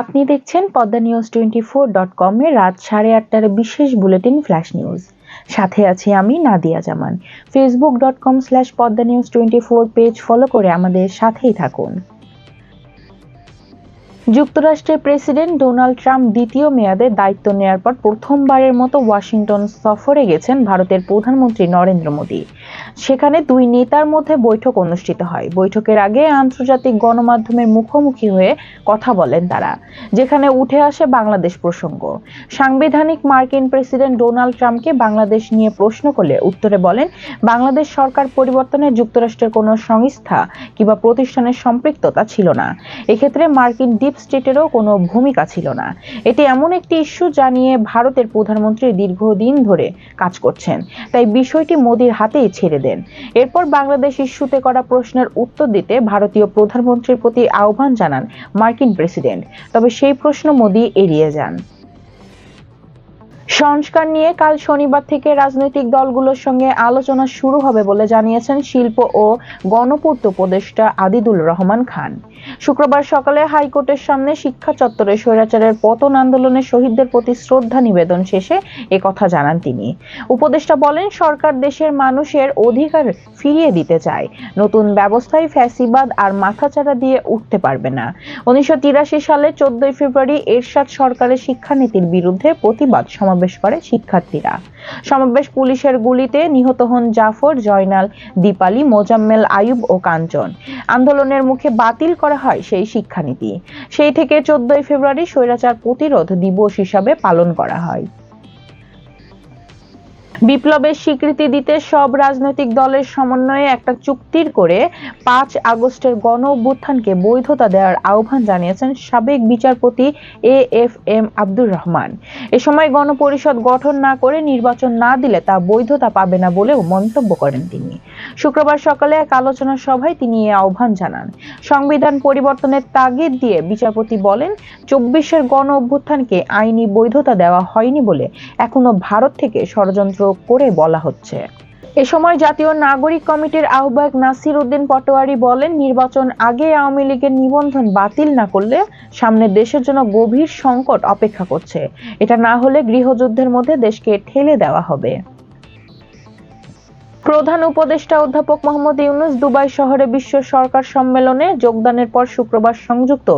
আপনি দেখছেন Padma news twenty four dot কমের রাত সাড়ে আটটার বিশেষ বুলেটিন ফ্ল্যাশ নিউজ। সাথে আছি আমি Nadia Zaman. Facebook dot com slash Padma news twenty four page follow করে আমাদের সাথেই থাকুন। যুক্তরাষ্ট্রের প্রেসিডেন্ট ডোনাল্ড ট্রাম্প দ্বিতীয় মেয়াদে দায়িত্ব নেয়ার পর প্রথমবারের মতো ওয়াশিংটন সফরে গেছেন ভারতের প্রধানমন্ত্রী নরেন্দ্র মোদী। সেখানে দুই নেতার মধ্যে বৈঠক অনুষ্ঠিত হয়। বৈঠকের আগে আন্তর্জাতিক গণমাধ্যমের মুখোমুখি হয়ে কথা বলেন তারা, যেখানে উঠে আসে বাংলাদেশ প্রসঙ্গ। সাংবিধানিক মার্কিন প্রেসিডেন্ট ডোনাল্ড ট্রাম্পকে বাংলাদেশ নিয়ে প্রশ্ন করলে উত্তরে বলেন, বাংলাদেশ সরকার পরিবর্তনে যুক্তরাষ্ট্রের কোনো সংস্থা কিংবা প্রতিষ্ঠানের সম্পৃক্ততা ছিল না। এক্ষেত্রে মার্কিন ডিপ স্টেটেরও কোনো ভূমিকা ছিল না। এটি এমন একটি ইস্যু যা নিয়ে ভারতের প্রধানমন্ত্রী দীর্ঘদিন ধরে কাজ করছেন। তাই বিষয়টি মোদির হাতেই ছেড়ে দেন। এরপর বাংলাদেশ ইস্যুতে করা প্রশ্নের উত্তর দিতে ভারতীয় প্রধানমন্ত্রীর প্রতি আহ্বান জানান মার্কিন প্রেসিডেন্ট। তবে সেই প্রশ্ন মোদি এড়িয়ে যান। সংস্কার নিয়ে কাল শনিবার থেকে রাজনৈতিক দলগুলোর সঙ্গে আলোচনা শুরু হবে বলে জানিয়েছেন শিল্প ও গণপূর্ত উপদেষ্টা আদিদুল রহমান খান। শুক্রবার সকালে হাইকোর্টের সামনে শিক্ষা চত্বরে স্বৈরাচারের পতন আন্দোলনে শহীদদের প্রতি শ্রদ্ধা নিবেদন শেষে এ কথা জানান তিনি। উপদেষ্টা বলেন, সরকার দেশের মানুষের অধিকার ফিরিয়ে দিতে চায়। নতুন ব্যবস্থায় ফ্যাসিবাদ আর মাথাচাড়া দিয়ে উঠতে পারবে না। উনিশশো তিরাশি সালে চোদ্দই ফেব্রুয়ারি এরশাদ সরকারের শিক্ষানীতির বিরুদ্ধে প্রতিবাদ সমাবেশ করে শিক্ষার্থীরা। সমাবেশ পুলিশের গুলিতে নিহত হন জাফর, জয়নাল, দীপালি, মোজাম্মেল আয়ুব ও কাঞ্চন। আন্দোলনের মুখে বাতিল করা হয় সেই শিক্ষানীতি। সেই থেকে চোদ্দই ফেব্রুয়ারি স্বৈরাচার প্রতিরোধ দিবস হিসাবে পালন করা হয়। বিপ্লবের স্বীকৃতি দিতে সব রাজনৈতিক দলের সমন্বয়ে একটা চুক্তির করে পাঁচ আগস্টের গণ অভ্যুত্থানকে বৈধতা দেওয়ার আহ্বান জানিয়েছেন সাবেক বিচারপতি A F M Abdur Rahman. এ সময় গণপরিষদ গঠন না করে নির্বাচন না দিলে তা বৈধতা পাবে না বলেও মন্তব্য করেন তিনি। শুক্রবার সকালে এক আলোচনা সভায় তিনি এ আহ্বান জানান। সংবিধান পরিবর্তনের তাগিদ দিয়ে বিচারপতি বলেন, চব্বিশের গণ অভ্যুত্থানকে আইনি বৈধতা দেওয়া হয়নি বলে এখনও ভারত থেকে ষড়যন্ত্র করে বলা হচ্ছে। এ সময় জাতীয় নাগরিক কমিটির আহ্বায়ক নাসির উদ্দিন পটোয়ারি বলেন, নির্বাচন আগে আওয়ামী লীগের নিবন্ধন বাতিল না করলে সামনে দেশের জন্য গভীর সংকট অপেক্ষা করছে। এটা না হলে গৃহযুদ্ধের মধ্যে দেশকে ঠেলে দেওয়া হবে। প্রধান উপদেষ্টা অধ্যাপক মোহাম্মদ ইউনুস দুবাই শহরে বিশ্ব সরকার সম্মেলনে যোগদানের পর শুক্রবার সংযুক্ত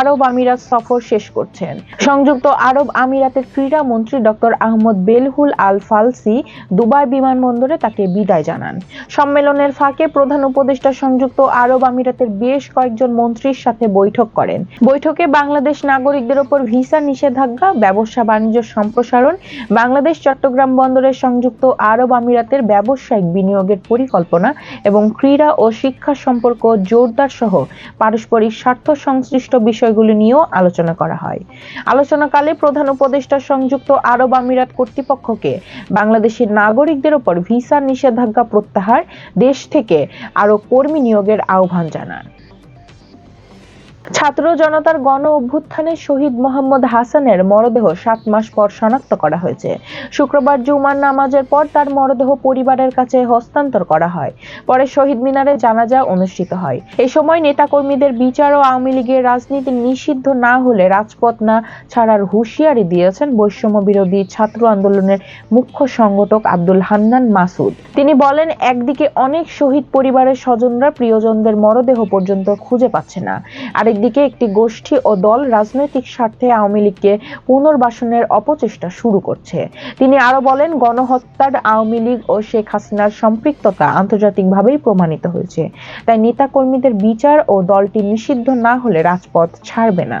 আরব আমিরাত সফর শেষ করছেন। সংযুক্ত আরব আমিরাতের ক্রীড়া মন্ত্রী doctor Ahmed Belhoul Al Falasi Dubai বিমানবন্দরে তাকে বিদায় জানান। সম্মেলনের ফাঁকে প্রধান উপদেষ্টা সংযুক্ত আরব আমিরাতের বেশ কয়েকজন মন্ত্রীর সাথে বৈঠক করেন। বৈঠকে বাংলাদেশ নাগরিকদের ওপর ভিসা নিষেধাজ্ঞা ব্যবসা বাণিজ্য সম্প্রসারণ বাংলাদেশ চট্টগ্রাম বন্দরের সংযুক্ত আরব আমিরাতের ব্যবসায়িক বিনিয়োগের পরিকল্পনা এবং ক্রীড়া ও শিক্ষা সম্পর্ক জোরদার সহ পারস্পরিক স্বার্থ সংশ্লিষ্ট বিষয়গুলি নিয়েও আলোচনা করা হয়। আলোচনাকালে প্রধান উপদেষ্টা সংযুক্ত আরব আমিরাত কর্তৃপক্ষকে বাংলাদেশের নাগরিকদের ওপর ভিসা নিষেধাজ্ঞা প্রত্যাহার দেশ থেকে আরও কর্মী নিয়োগের আহ্বান জানান। ছাত্র জনতার গণ অভ্যুত্থানে শহীদ মোহাম্মদ হাসানের মরদেহ সাত মাস পর শনাক্ত করা হয়েছে। শুক্রবার জুমার নামাজের পর তার মরদেহ পরিবারের কাছে হস্তান্তর করা হয়। পরে শহীদ মিনারে জানাজা অনুষ্ঠিত হয়। এ সময় নেতাকর্মীদের বিচার ও আওয়ামী লীগের রাজনীতি নিষিদ্ধ না হলে রাজপথ না ছাড়ার হুঁশিয়ারি দিয়েছেন বৈষম্য বিরোধী ছাত্র আন্দোলনের মুখ্য সংগঠক আব্দুল হান্নান মাসুদ। তিনি বলেন, একদিকে অনেক শহীদ পরিবারের স্বজনরা প্রিয়জনদের মরদেহ পর্যন্ত খুঁজে পাচ্ছে না। আরেক দিকে একটি গোষ্ঠী ও দল রাজনৈতিক স্বার্থে আওয়ামী লীগকে পুনর্বাসনের অপচেষ্টা শুরু করছে। তিনি আরও বলেন, গণহত্যার আওয়ামী লীগ ও শেখ হাসিনার সম্পৃক্ততা আন্তর্জাতিকভাবেই প্রমাণিত হয়েছে। তাই নেতাকর্মীদের বিচার ও দলটি নিষিদ্ধ না হলে রাজপথ ছাড়বে না।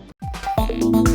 Bye.